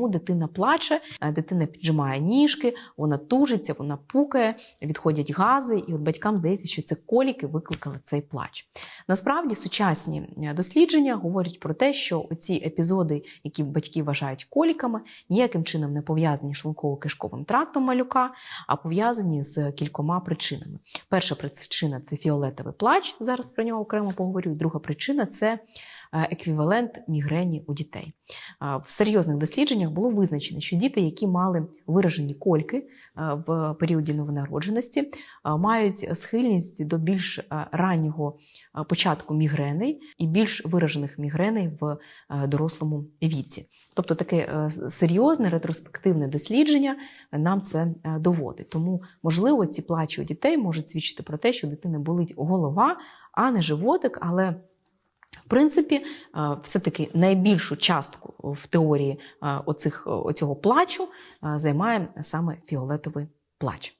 чому дитина плаче, е, дитина піджимає ніжки, вона тужиться, вона пукає, відходять гази, і от батькам здається, що це коліки викликали цей плач. Насправді сучасні е, дослідження говорять про те, що ці епізоди, які батьки вважають коліками, ніяким чином не пов'язані з шлунково-кишковим трактом малюка, а пов'язані з кількома причинами. Перша причина це фіолетовий плач. Зараз про нього окремо поговорю. І друга причина це еквівалент мігрені у дітей. В серйозних дослідженнях було визначено, що діти, які мали виражені кольки е, в періоді новонародженості, е, мають схильність до більш е, раннього е, початку мігреней і більш виражених мігреней в е, дорослому віці. Тобто таке е, серйозне ретроспективне дослідження нам це е, доводить. Тому, можливо, ці плачі у дітей можуть свідчити про те, що дитини болить голова, а не животик, але в принципі, е, все-таки найбільшу частку в теорії е, оцих, оцього плачу е, займає саме фіолетовий плач.